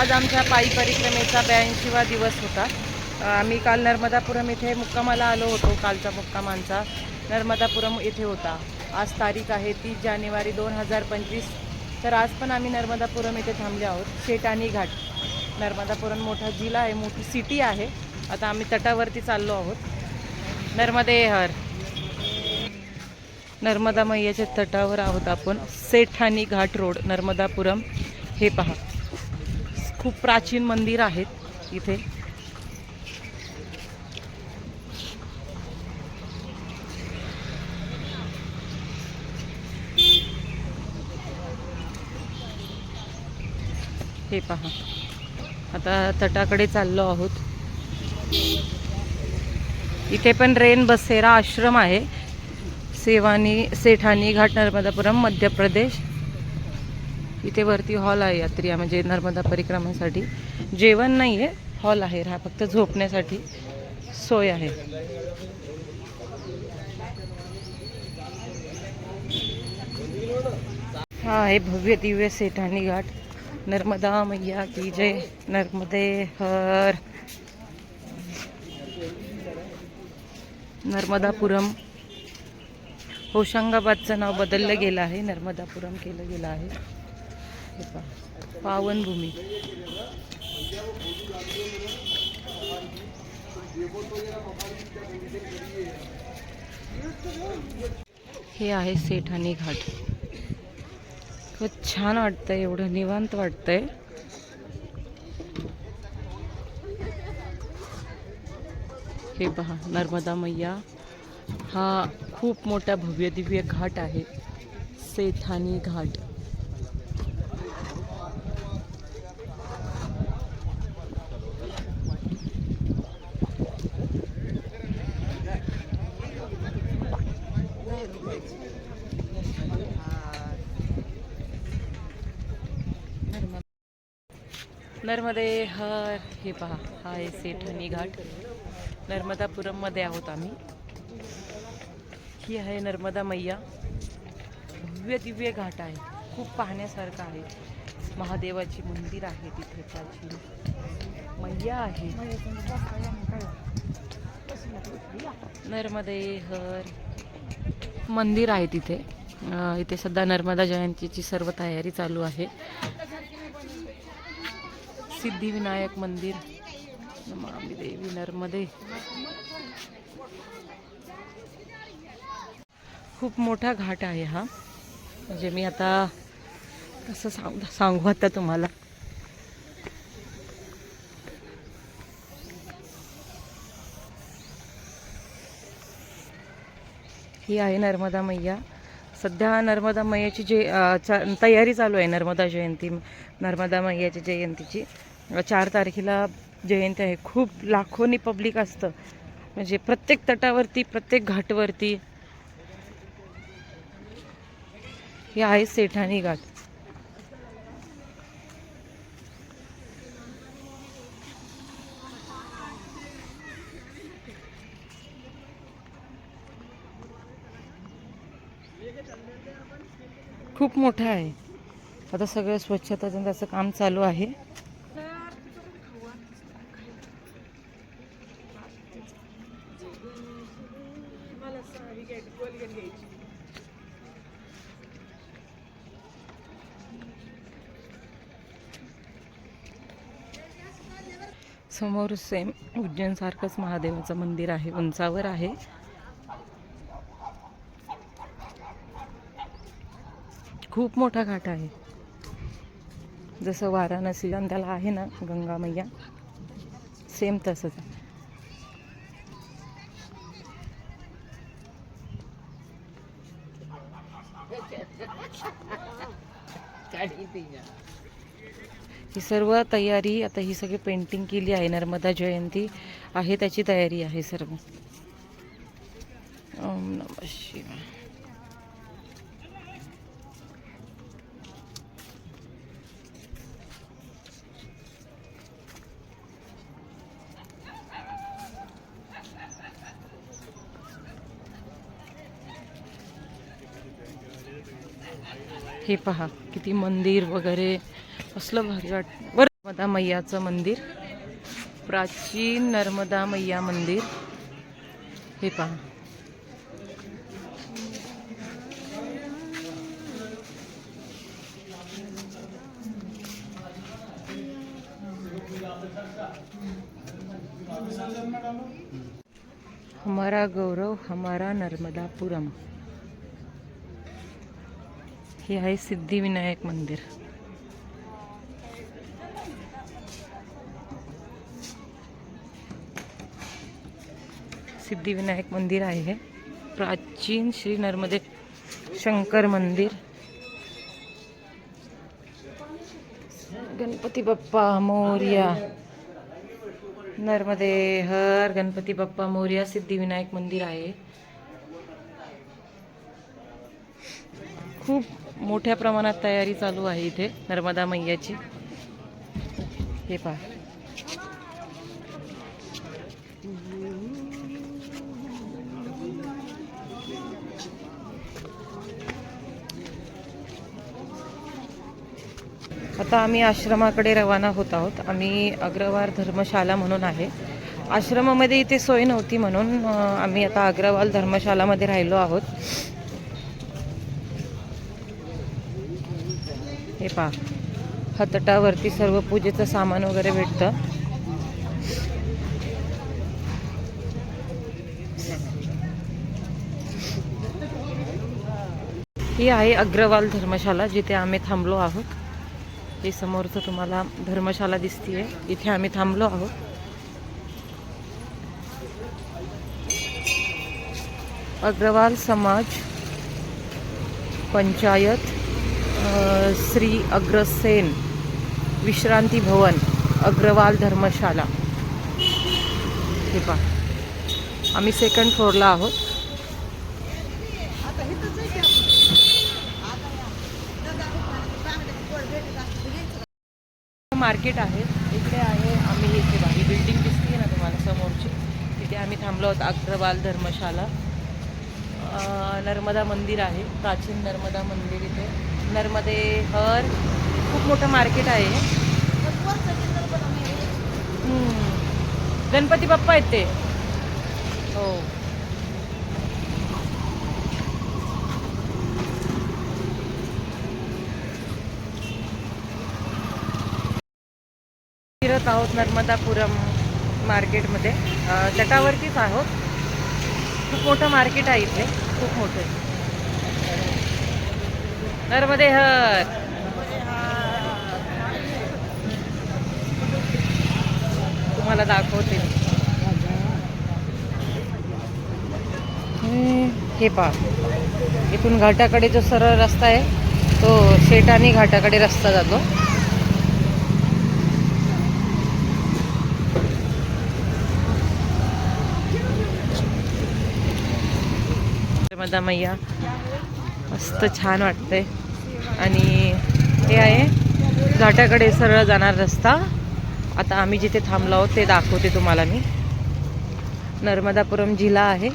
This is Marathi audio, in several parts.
आज आमच्या पायी परिक्रमेचा ब्याऐंशीवा दिवस होता. आम्ही काल नर्मदापुरम इथे मुक्कामाला आलो होतो कालचा मुक्काम आमचा नर्मदापुरम इथे होता. आज तारीख आहे तीस जानेवारी दोन हजार पंचवीस. तर आज पण आम्ही नर्मदापुरम इथे थांबले आहोत. शेटाणी घाट. नर्मदापुरम मोठा जिल्हा आहे मोठी सिटी आहे. आता आम्ही तटावरती चाललो आहोत. नर्मदे हर. नर्मदा मैयाच्या तटावर आहोत आपण. सेठानी घाट रोड नर्मदापुरम. हे पहा. खूप प्राचीन मंदिर आहेत इथे. हे पहा. आता तटाकडे चाललो आहोत. इथे पण रेन बसेरा आश्रम आहे. सेवानी सेठानी घाट नर्मदापुरम मध्य प्रदेश. इथे वरती हॉल आहे यात्रिया म्हणजे नर्मदा परिक्रमासाठी. जेवण नाही आहे हॉल आहे हा फक्त झोपण्यासाठी सोय आहे. हा आहे भव्य दिव्य सेठानी घाट. नर्मदा मैया की जय नर्मदे हर नर्मदापुरम. होशंगाबादचं नाव बदललं गेलं आहे नर्मदापुरम केलं गेलं आहे. हे पहा, पावनभूमी. हे आहे सेठानी घाट. खूप छान वाटतंय एवढं निवांत वाटतंय. हे पहा नर्मदा मैया. हा खूप मोठा भव्य दिव्य घाट आहे. सेठानी घाट. नर्मदे हर हे पहा हा आहे सेठानी घाट नर्मदापुरममध्ये आहोत आम्ही. ही आहे नर्मदा मैया. दिव्य दिव्य घाट आहे. खूप पाहण्यासारखं आहे. महादेवाची मंदिर आहे तिथे प्राचीन मैया आहे. नर्मदे हर. मंदिर आहे तिथे. इथे सध्या नर्मदा जयंतीची सर्व तयारी चालू आहे. सिद्धिविनायक मंदिर. नमामि देवी नर्मदे. खूप मोठा घाट आहे हा. म्हणजे मी आता कसं सांग सांगू आता तुम्हाला. ही आहे नर्मदा मैया. सध्या नर्मदा मैयाची जे चा- तयारी चालू आहे नर्मदा जयंती नर्मदा मैयाची जयंतीची. चार तारखेला जयंती आहे. खूप लाखोनी पब्लिक असतं. म्हणजे प्रत्येक तटावरती प्रत्येक घाटवरती. हे आहे सेठानी घाट. खूप मोठा आहे. आता सगळं स्वच्छताचं त्याचं काम चालू आहे. समोर सेम उज्जैनसारखंच महादेवाचं मंदिर आहे उंचावर आहे. खूप मोठा घाट आहे. जसं वाराणसी त्याला आहे ना गंगा मैया सेम तसंच ही सर्व तयारी आता ही सगळी पेंटिंग केली आहे नर्मदा जयंती. आहे त्याची तयारी आहे सर्व. ओम नम शिवाय. हे पहा किती मंदिर वगैरे असलं भारी वाट वर नर्मदा मैयाचं मंदिर. प्राचीन नर्मदा मैया मंदिर. हे पहा. हमारा गौरव हमारा नर्मदापुरम. हे आहे सिद्धिविनायक मंदिर। सिद्धिविनायक मंदिर आहे हे। प्राचीन श्री नर्मदे शंकर मंदिर। गणपती बाप्पा मोर्या। नर्मदे हर गणपती बाप्पा मोर्या सिद्धिविनायक मंदिर आहे खूप मोठ्या प्रमाणात तयारी चालू आहे इथे नर्मदा मैयाची. हे पहा. आता आम्ही आश्रमाकडे रवाना होत आहोत. आम्ही अग्रवाल धर्मशाला म्हणून आहे. आश्रमामध्ये इथे सोय नव्हती म्हणून आम्ही आता अग्रवाल धर्मशालामध्ये राहिलो आहोत. हे पहा. हतटावरती सर्व पूजेचं सामान वगैरे भेटतं. ही आहे अग्रवाल धर्मशाला जिथे आम्ही थांबलो आहोत. हे समोरचं तुम्हाला धर्मशाला दिसतीये. इथे आम्ही थांबलो आहोत. अग्रवाल समाज पंचायत श्री अग्रसेन विश्रांती भवन अग्रवाल धर्मशाला. हे पहा. आम्ही सेकंड फ्लोअरला आहोत. मार्केट आहे. इकडे आहे आम्ही इथे ही बिल्डिंग दिसते ना तुम्हाला समोरची? तिथे आम्ही थांबलो आहोत अग्रवाल धर्मशाला. नर्मदा मंदिर आहे. प्राचीन नर्मदा मंदिर इथे. नर्मदे हर खूप मोठं मार्केट आहे. गणपती बाप्पा आहेत ते. हो. फिरत आहोत नर्मदापुरम मार्केटमध्ये तटावरतीच आहोत. खूप मोठं मार्केट आहे इथे. खूप मोठं. नर्मदे हर। तुम्हाला दाखवते हे पहा. इथून घाटाकडे जो सरळ रस्ता आहे तो शेटाने घाटाकडे रस्ता जातो. नर्मदा मैया. मस्त छान वाटतंय. आणि हे आहे घाटाकडे सरळ जाणार रस्ता. आता आम्ही जिथे थांबलो आहोत ते दाखवते तुम्हाला मी. नर्मदापुरम जिल्हा आहे.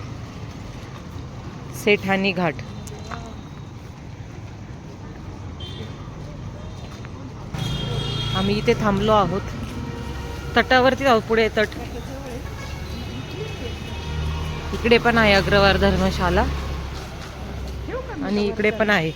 सेठानी घाट. आम्ही इथे थांबलो आहोत. तटावरती आहोत पुढे तट. इकडे पण आहे अग्रवार धर्मशाला. आणि इकडे पण आहे.